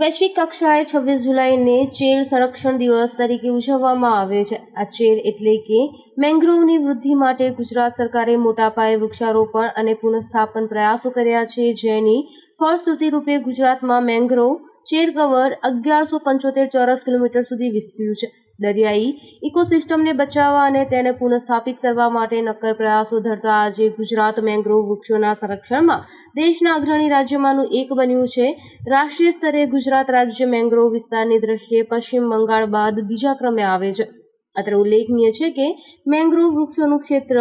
વૈશ્વિક કક્ષાએ છવ્વીસ જુલાઈને ચેર સંરક્ષણ દિવસ તરીકે ઉજવવામાં આવે છે. આ ચેર એટલે કે મેંગ્રોવની વૃદ્ધિ માટે ગુજરાત સરકારે મોટા પાયે વૃક્ષારોપણ અને પુનઃસ્થાપન પ્રયાસો કર્યા છે. જેની ફળશ્રુતિ રૂપે ગુજરાતમાં મેંગ્રોવ ચેર કવર અગિયારસો પંચોતેર ચોરસ કિલોમીટર સુધી વિસ્તર્યું છે. દરિયાઈ ઇકોસિસ્ટમને બચાવવા અને તેને પુનઃસ્થાપિત કરવા માટે નક્કર પ્રયાસો ધરતા આજે ગુજરાત મેંગ્રોવ વૃક્ષોના સંરક્ષણમાં દેશના અગ્રણી રાજ્યમાંનું એક બન્યું છે. રાષ્ટ્રીય સ્તરે ગુજરાત રાજ્ય મેંગ્રોવ વિસ્તારની દ્રષ્ટિએ પશ્ચિમ બંગાળ બાદ બીજા ક્રમે આવે છે. અત્રે ઉલ્લેખનીય છે કે મેંગ્રોવ વૃક્ષોનું ક્ષેત્ર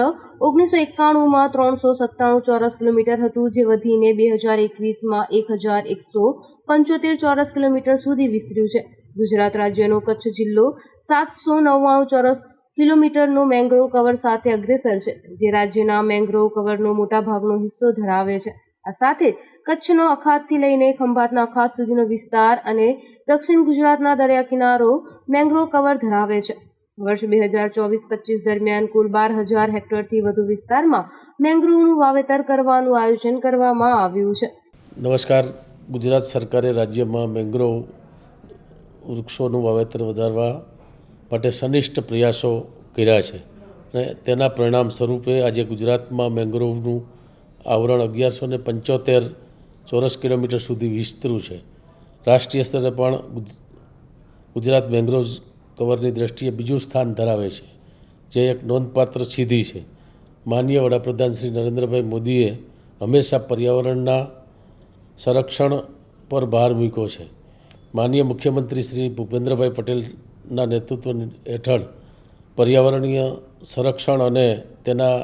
ઓગણીસો એકાણુંમાં ત્રણસો સત્તાણું ચોરસ કિલોમીટર હતું, જે વધીને બે હજાર એકવીસમાં એક હજાર એકસો પંચોતેર ચોરસ કિલોમીટર સુધી વિસ્તર્યું છે. ગુજરાત રાજ્યનો કચ્છ જિલ્લો સાતસો નવ્વાણું ચોરસ કિલોમીટરનો મેંગ્રોવ કવર સાથે અગ્રેસર છે, જે રાજ્યના મેંગ્રોવ કવરનો મોટા ભાગનો હિસ્સો ધરાવે છે. આ સાથે જ કચ્છનો અખાતથી લઈને ખંભાતના અખાત સુધીનો વિસ્તાર અને દક્ષિણ ગુજરાતના દરિયા કિનારો મેંગ્રોવ કવર ધરાવે છે. વર્ષ બે હજાર ચોવીસ પચીસ દરમિયાન કુલ બાર હજાર હેક્ટરથી વધુ વિસ્તારમાં મેંગ્રોવનું વાવેતર કરવાનું આયોજન કરવામાં આવ્યું છે. નમસ્કાર. ગુજરાત સરકારે રાજ્યમાં મેંગ્રોવ વૃક્ષોનું વાવેતર વધારવા માટે સનિષ્ઠ પ્રયાસો કર્યા છે. અને તેના પરિણામ સ્વરૂપે આજે ગુજરાતમાં મેંગ્રોવનું આવરણ અગિયારસો ને પંચોતેર ચોરસ કિલોમીટર સુધી વિસ્તરું છે. રાષ્ટ્રીય સ્તરે પણ ગુજરાત મેંગ્રોવ કવરની દ્રષ્ટિએ બીજું સ્થાન ધરાવે છે, જે એક નોંધપાત્ર સિદ્ધિ છે. માન્ય વડાપ્રધાન શ્રી નરેન્દ્રભાઈ મોદીએ હંમેશા પર્યાવરણના સંરક્ષણ પર ભાર મૂક્યો છે. માનનીય મુખ્યમંત્રી શ્રી ભૂપેન્દ્રભાઈ પટેલના નેતૃત્વ હેઠળ પર્યાવરણીય સંરક્ષણ અને તેના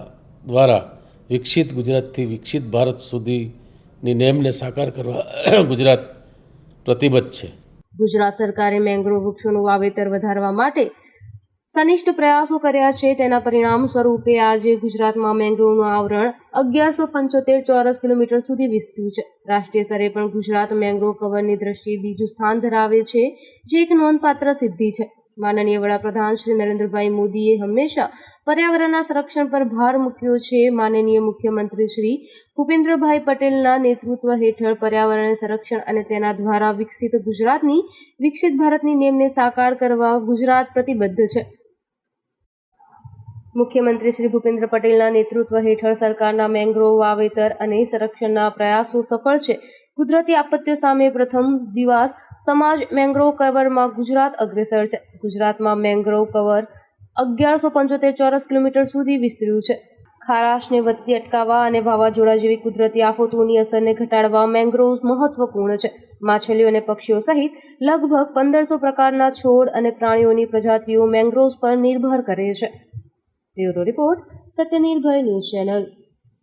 દ્વારા વિકસિત ગુજરાતથી વિકસિત ભારત સુધીની નેમને સાકાર કરવા ગુજરાત પ્રતિબદ્ધ છે. ગુજરાત સરકારે મેંગ્રોવ વૃક્ષોનું વાવેતર વધારવા માટે સનિષ્ઠ પ્રયાસો કર્યા છે તેના પરિણામ સ્વરૂપે આજે ગુજરાતમાં મેંગ્રોવનું આવરણ અગિયારસો પંચોતેર ચોરસ કિલોમીટર સુધી વિસ્તર્યું છે. રાષ્ટ્રીય સ્તરે પણ ગુજરાત મેંગ્રોવ કવરની દ્રષ્ટિએ બીજું સ્થાન ધરાવે છે, જે એક નોંધપાત્ર સિદ્ધિ છે. માનનીય વડાપ્રધાન શ્રી નરેન્દ્રભાઈ મોદીએ હંમેશા પર્યાવરણના સંરક્ષણ પર ભાર મૂક્યો છે. માનનીય મુખ્યમંત્રી શ્રી ભૂપેન્દ્રભાઈ પટેલના નેતૃત્વ હેઠળ પર્યાવરણ સંરક્ષણ અને તેના દ્વારા વિકસિત ગુજરાતની વિકસિત ભારતની નેમને સાકાર કરવા ગુજરાત પ્રતિબદ્ધ છે. મુખ્યમંત્રી શ્રી ભૂપેન્દ્ર પટેલના નેતૃત્વ હેઠળ સરકારના મેંગ્રોવ વાવેતર અને સંરક્ષણના પ્રયાસો સફળ છે. કુદરતી આપત્તિઓ સામે પ્રથમ દિવસ સમાજ મેંગ્રોવ કવરમાં ગુજરાત અગ્રેસર છે. ગુજરાતમાં મેંગ્રોવ કવર અગિયારસો પંચોતેર ચોરસ કિલોમીટર સુધી વિસ્તર્યું છે. ખારાશને વધતી અટકાવવા અને વાવાઝોડા જેવી કુદરતી આફતોની અસરને ઘટાડવા મેંગ્રોવ્સ મહત્વપૂર્ણ છે. માછલીઓ અને પક્ષીઓ સહિત લગભગ પંદરસો પ્રકારના છોડ અને પ્રાણીઓની પ્રજાતિઓ મેંગ્રોવ્સ પર નિર્ભર કરે છે. Bureau report Satyanirbhay news channel.